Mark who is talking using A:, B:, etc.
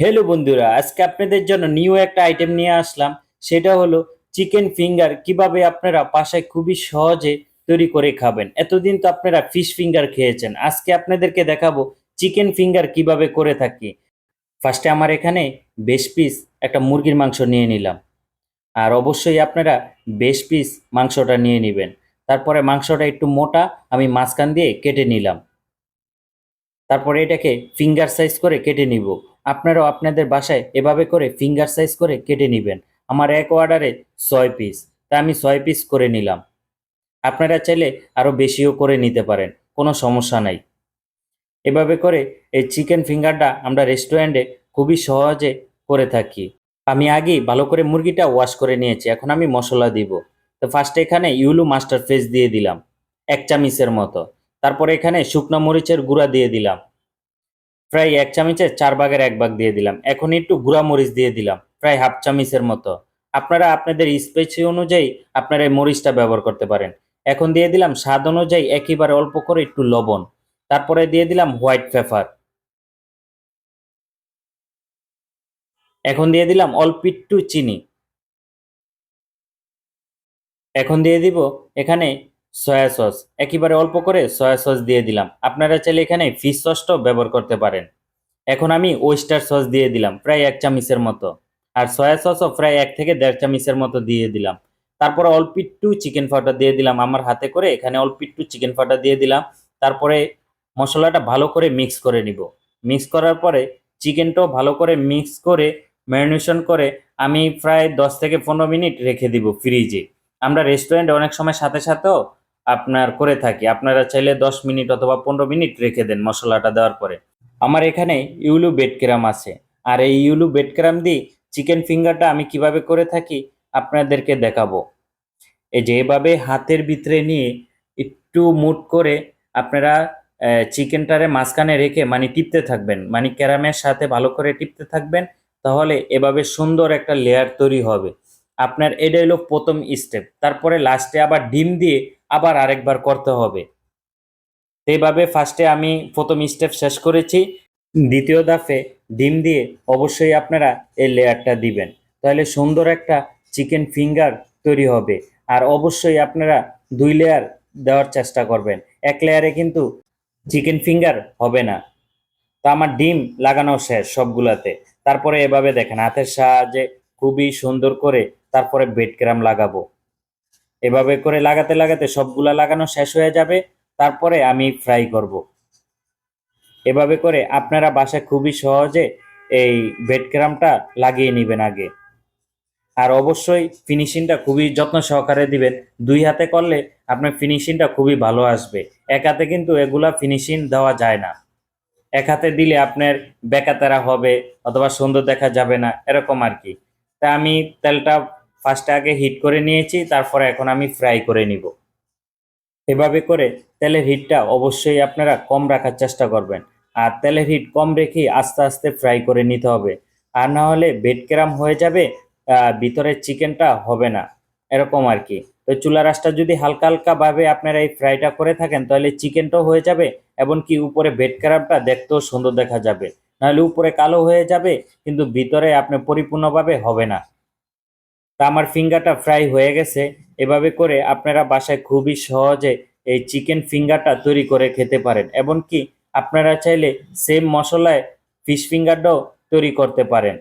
A: Hello বন্ধুরা, আজকে আপনাদের জন্য নিউ একটা আইটেম নিয়ে আসলাম। সেটা হলো চিকেন ফিঙ্গার কীভাবে আপনারা বাসায় খুবই সহজে তৈরি করে খাবেন? এতদিন তো আপনারা ফিশ ফিঙ্গার খেয়েছেন। আজকে আপনাদেরকে দেখাবো চিকেন ফিঙ্গার কীভাবে করে থাকি। ফার্স্টে আমার এখানে বেশ পিস একটা মুরগির মাংস নিয়ে নিলাম। আর অবশ্যই আপনারা বেশ পিস মাংসটা নিয়ে নেবেন। তারপরে মাংসটা একটু মোটা আমি মাঝখান দিয়ে কেটে নিলাম। তারপরে এটাকে ফিঙ্গার সাইজ করে কেটে নিব। আপনারাও আপনাদের বাসায় এভাবে করে ফিঙ্গার সাইজ করে কেটে নেবেন। আমার এক অর্ডারে ছয় পিস তা আমি ছয় পিস করে নিলাম। আপনারা চাইলে আরও বেশিও করে নিতে পারেন, কোনো সমস্যা নাই। এভাবে করে এই চিকেন ফিঙ্গারটা আমরা রেস্টুরেন্টে খুবই সহজে করে থাকি। আমি আগেই ভালো করে মুরগিটা ওয়াশ করে নিয়েছি, এখন আমি মশলা দিব। তো ফার্স্টে এখানে ইউলু মাস্টার ফেস দিয়ে দিলাম, এক চামিচের মতো। তারপরে এখানে শুকনো মরিচের গুঁড়া দিয়ে দিলাম। প্রায় এক চামচের চার ভাগের এক ভাগ দিয়ে দিলাম। এখন একটু গুঁড়া মরিচ দিয়ে দিলাম, প্রায় হাফ চামচের মতো। আপনারা আপনাদের স্পেসি অনুযায়ী আপনারা এই মরিচটা ব্যবহার করতে পারেন। এখন দিয়ে দিলাম স্বাদ অনুযায়ী একেবারে অল্প করে একটু লবণ। তারপরে দিয়ে দিলাম হোয়াইট পেপার। এখন দিয়ে দিলাম অল্প একটু চিনি। এখন দিয়ে দিব এখানে সয়া সস। একেবারে অল্প করে সয়া সস দিয়ে দিলাম। আপনারা চাইলে এখানে ফিশ সসটাও ব্যবহার করতে পারেন। এখন আমি ওয়েস্টার সস দিয়ে দিলাম, প্রায় এক চামচের মতো। আর সয়া সসও প্রায় এক থেকে দেড় চামচের মতো দিয়ে দিলাম। তারপরে অল্প একটু চিকেন ফাটা দিয়ে দিলাম আমার হাতে করে। এখানে অল্প একটু চিকেন ফাটা দিয়ে দিলাম। তারপরে মশলাটা ভালো করে মিক্স করে নিব। মিক্স করার পরে চিকেনটাও ভালো করে মিক্স করে ম্যারিনেশন করে আমি প্রায় দশ থেকে পনেরো মিনিট রেখে দিব ফ্রিজে আমরা রেস্টুরেন্টে অনেক সময় সাথে সাথেও আপনার করে থাকি। আপনারা চাইলে দশ মিনিট অথবা পনেরো মিনিট রেখে দেন মশলাটা দেওয়ার পরে। আমার এখানে ইউলু বেড ক্রাম আছে। আর এই ইউলু বেড ক্রাম দিয়ে চিকেন ফিঙ্গারটা আমি কীভাবে করে থাকি আপনাদেরকে দেখাবো। এই যে এভাবে হাতের ভিতরে নিয়ে একটু মুট করে আপনারা চিকেনটারে মাঝখানে রেখে মানে টিপতে থাকবেন। মানে ক্যারামের সাথে ভালো করে টিপতে থাকবেন, তাহলে এভাবে সুন্দর একটা লেয়ার তৈরি হবে। আপনার এটা হলো প্রথম স্টেপ তারপরে লাস্টে আবার ডিম দিয়ে আবার আরেকবার করতে হবে। এইভাবে ফার্স্টে আমি প্রথম স্টেপ শেষ করেছি। দ্বিতীয় দাফে ডিম দিয়ে অবশ্যই আপনারা এই লেয়ারটা দিবেন। তাহলে সুন্দর একটা চিকেন ফিঙ্গার তৈরি হবে। আর অবশ্যই আপনারা দুই লেয়ার দেওয়ার চেষ্টা করবেন। এক লেয়ারে কিন্তু চিকেন ফিঙ্গার হবে না। তো আমার ডিম লাগানো শেষ সবগুলাতে। তারপরে এভাবে দেখেন, হাতের সাহায্যে খুবই সুন্দর করে তারপরে বেড ক্রাম লাগাবো। এভাবে করে লাগাতে লাগাতে সবগুলা লাগানো শেষ হয়ে যাবে, তারপরে আমি ফ্রাই করব। এভাবে করে আপনারা বাসায় খুবই সহজে এই বেড ক্রামটা লাগিয়ে নেবেন আগে। আর অবশ্যই ফিনিশিংটা খুবই যত্ন সহকারে দিবেন। দুই হাতে করলে আপনার ফিনিশিংটা খুবই ভালো আসবে। এক হাতে কিন্তু এগুলা ফিনিশিং দেওয়া যায় না। এক হাতে দিলে আপনার বেকাতেরা হবে অথবা সুন্দর দেখা যাবে না, এরকম আর কি। তা আমি তেলটা ফার্স্টে আগে হিট করে নিয়েছি, তারপরে এখন আমি ফ্রাই করে নিব। এভাবে করে তেলের হিটটা অবশ্যই আপনারা কম রাখার চেষ্টা করবেন। আর তেলের হিট কম রেখেই আস্তে আস্তে ফ্রাই করে নিতে হবে। আর না হলে বেডক্রাম হয়ে যাবে ভিতরের চিকেনটা হবে না। এরকম আর কি। তো চুলা রাসটা যদি হালকা হালকাভাবে আপনারা এই ফ্রাইটা করে থাকেন, তাহলে চিকেনটাও হয়ে যাবে, এমনকি উপরে বেড ক্রামটা দেখতেও সুন্দর দেখা যাবে। নাহলে উপরে কালো হয়ে যাবে, কিন্তু ভিতরে আপনি পরিপূর্ণভাবে হবে না। তা আমার ফিঙ্গারটা ফ্রাই হয়ে গেছে। এভাবে করে আপনারা বাসায় খুবই সহজে এই চিকেন ফিঙ্গারটা তৈরি করে খেতে পারেন। এবং কি আপনারা চাইলে সেম মশলায় ফিশ ফিঙ্গারটাও তৈরি করতে পারেন।